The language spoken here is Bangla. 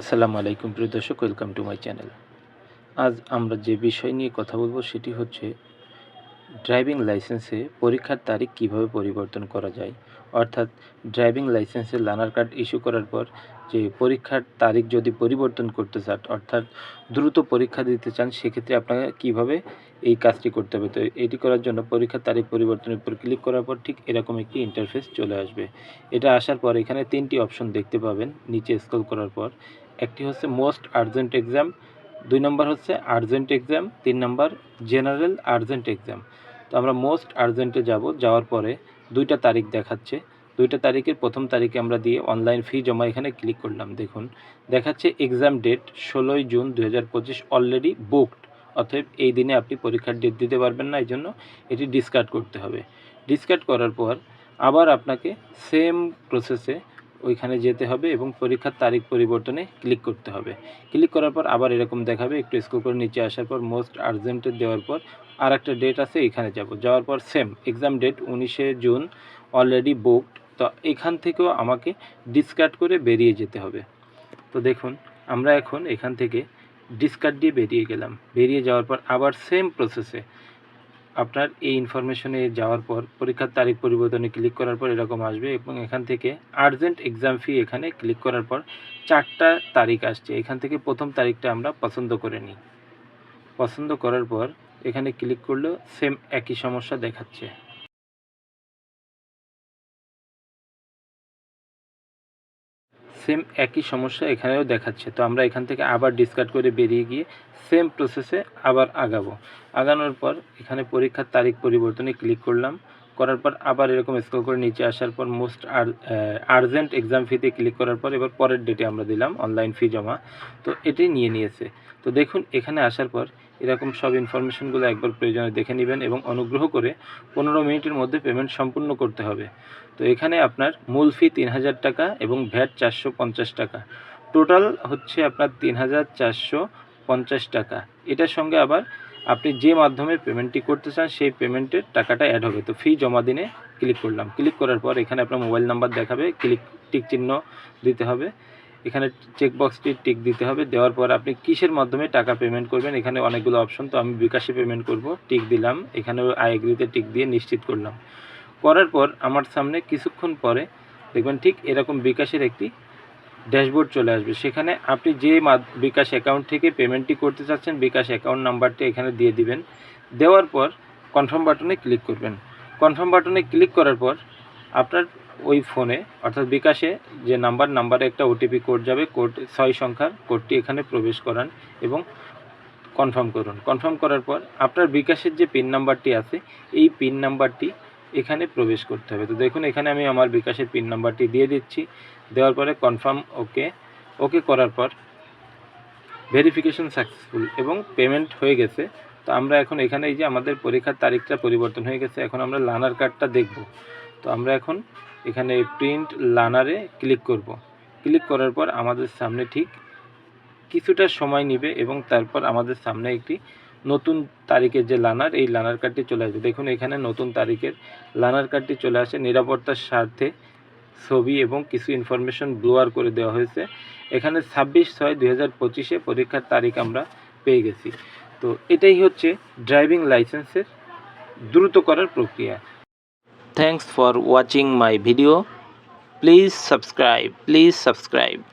আসসালামু আলাইকুম, প্রিয় দর্শক, ওয়েলকাম টু মাই চ্যানেল। আজ আমরা যে বিষয় নিয়ে কথা বলব সেটি হচ্ছে ড্রাইভিং লাইসেন্সে পরীক্ষার তারিখ কীভাবে পরিবর্তন করা যায়? অর্থাৎ ড্রাইভিং লাইসেন্সে লার্নার কার্ড ইস্যু করার পর যে পরীক্ষার তারিখ যদি পরিবর্তন করতে চান, অর্থাৎ দ্রুত পরীক্ষা দিতে চান, সেক্ষেত্রে আপনাকে কীভাবে এই কাজটি করতে হবে? তো এটি করার জন্য পরীক্ষার তারিখ পরিবর্তনের উপর ক্লিক করার পর ঠিক এরকম একটি ইন্টারফেস চলে আসবে। এটা আসার পর এখানে তিনটি অপশন দেখতে পাবেন, নিচে স্ক্রল করার পর। একটি হচ্ছে মোস্ট আর্জেন্ট এক্সাম দুই নম্বর হচ্ছে আর্জেন্ট এক্সাম তিন নম্বর জেনারেল আর্জেন্ট এক্সাম তো আমরা মোস্ট আর্জেন্টে যাব, যাওয়ার পরে দুইটা তারিখ দেখাচ্ছে। দুইটা তারিখের প্রথম তারিখে আমরা দিয়ে অনলাইন ফি জমা এখানে ক্লিক করলাম, দেখুন। দেখাচ্ছে এক্সাম ডেট ষোলোই জুন দু হাজার পঁচিশ অলরেডি বুকড অতএব এই দিনে আপনি পরীক্ষার ডেট দিতে পারবেন না এই জন্য এটি ডিসকার্ড করতে হবে। ডিসকার্ড করার পর আবার আপনাকে সেম প্রসেসে ওইখানে যেতে হবে এবং পরীক্ষার তারিখ পরিবর্তনে ক্লিক করতে হবে। ক্লিক করার পর আবার এরকম দেখাবে, একটু স্কুল করে নিচে আসার পর মোস্ট আর্জেন্টে দেওয়ার পর আর একটা ডেট আছে, এখানে যাব। যাওয়ার পর সেম এক্সাম ডেট উনিশে জুন অলরেডি বুকড তো এখান থেকেও আমাকে ডিসকার্ড করে বেরিয়ে যেতে হবে। তো দেখুন, আমরা এখন এখান থেকে ডিসকার্ড দিয়ে বেরিয়ে গেলাম। বেরিয়ে যাওয়ার পর আবার সেম প্রসেসে আপনার এই ইনফরমেশনে যাওয়ার পর, পরীক্ষার তারিখ পরিবর্তনে ক্লিক করার পর এরকম আসবে এবং এখান থেকে আর্জেন্ট এক্সাম ফি এখানে ক্লিক করার পর চারটা তারিখ আসছে। এখান থেকে প্রথম তারিখটা আমরা পছন্দ করে নিই। পছন্দ করার পর এখানে ক্লিক করলেও সেম একই সমস্যা দেখাচ্ছে। সেম একই সমস্যা এখানেও দেখাচ্ছে। তো আমরা এখান থেকে আবার ডিসকার্ড করে বেরিয়ে গিয়ে সেম প্রসেসে আবার আগাবো। আগানোর পর এখানে পরীক্ষার তারিখ পরিবর্তনে ক্লিক করলাম। করার পর আবার এরকম স্ক্রল করে নিচে আসার পর মোস্ট আর্জেন্ট এক্সাম ফিতে ক্লিক করার পর এবার পরের ডেটে আমরা দিলাম অনলাইন ফি জমা। তো এটি নিয়ে নিয়েছে। তো দেখুন এখানে আসার পর এরকম সব ইনফরমেশনগুলো একবার প্রয়োজনে দেখে নেবেন এবং অনুগ্রহ করে পনেরো মিনিটের মধ্যে পেমেন্ট সম্পূর্ণ করতে হবে। তো এখানে আপনার মূল ফি তিন হাজার টাকা এবং ভ্যাট চারশো পঞ্চাশ টাকা। টোটাল হচ্ছে আপনার তিন হাজার চারশো পঞ্চাশ টাকা। এটার সঙ্গে আবার আপনি যে মাধ্যমে পেমেন্টটি করতে চান সেই পেমেন্টের টাকাটা অ্যাড হবে। তো ফি জমা দিনে ক্লিক করলাম। ক্লিক করার পর এখানে আপনার মোবাইল নাম্বার দেখাবে। ক্লিক টিক চিহ্ন দিতে হবে। এখানে চেকবক্সটি টিক দিতে হবে। দেওয়ার পর আপনি কিসের মাধ্যমে টাকা পেমেন্ট করবেন? এখানে অনেকগুলো অপশন তো আমি বিকাশে পেমেন্ট করব। টিক দিলাম। এখানে আই এগ্রিতে টিক দিয়ে নিশ্চিত করলাম। করার পর আমার সামনে কিছুক্ষণ পরে দেখবেন ঠিক এরকম বিকাশের একটি ড্যাশবোর্ড চলে আসবে। সেখানে আপনি যে বিকাশ অ্যাকাউন্ট থেকে পেমেন্টটি করতে চাচ্ছেন, বিকাশ অ্যাকাউন্ট নাম্বারটি এখানে দিয়ে দিবেন। দেওয়ার পর কনফার্ম বাটনে ক্লিক করবেন। কনফার্ম বাটনে ক্লিক করার পর আপনার ওই ফোনে, অর্থাৎ বিকাশে যে নাম্বার, নাম্বারে একটা ওটিপি কোড যাবে, কোড ছয় সংখ্যার, কোডটি এখানে প্রবেশ করান এবং কনফার্ম করুন। কনফার্ম করার পর আপনার বিকাশের যে পিন নাম্বারটি আছে, এই পিন নাম্বারটি এখানে প্রবেশ করতে হবে। তো দেখুন, এখানে আমি আমার বিকাশের পিন নাম্বারটি দিয়ে দিচ্ছি। দেওয়ার পরে কনফার্ম ওকে ওকে করার পর ভেরিফিকেশন সাকসেসফুল এবং পেমেন্ট হয়ে গেছে। তো আমরা এখন এখানে এই যে আমাদের পরীক্ষার তারিখটা পরিবর্তন হয়ে গেছে, এখন আমরা লার্নার কার্ডটা দেখব। তো আমরা এখন এখানে প্রিন্ট লানারে ক্লিক করব। ক্লিক করার পর আমাদের সামনে ঠিক কিছুটা সময় নেবে এবং তারপর আমাদের সামনে একটি নতুন তারিখের যে লানার এই লানার কার্ডটি চলে আসবে। দেখুন, এখানে নতুন তারিখের লানার কার্ডটি চলে আসে। নিরাপত্তার স্বার্থে ছবি এবং কিছু ইনফরমেশন ব্লোয়ার করে দেওয়া হয়েছে। এখানে ছাব্বিশ ছয় দুই হাজার পঁচিশে পরীক্ষার তারিখ আমরা পেয়ে গেছি। তো এটাই হচ্ছে ড্রাইভিং লাইসেন্সের দ্রুত করার প্রক্রিয়া। thanks for watching my video. Please subscribe. Please subscribe.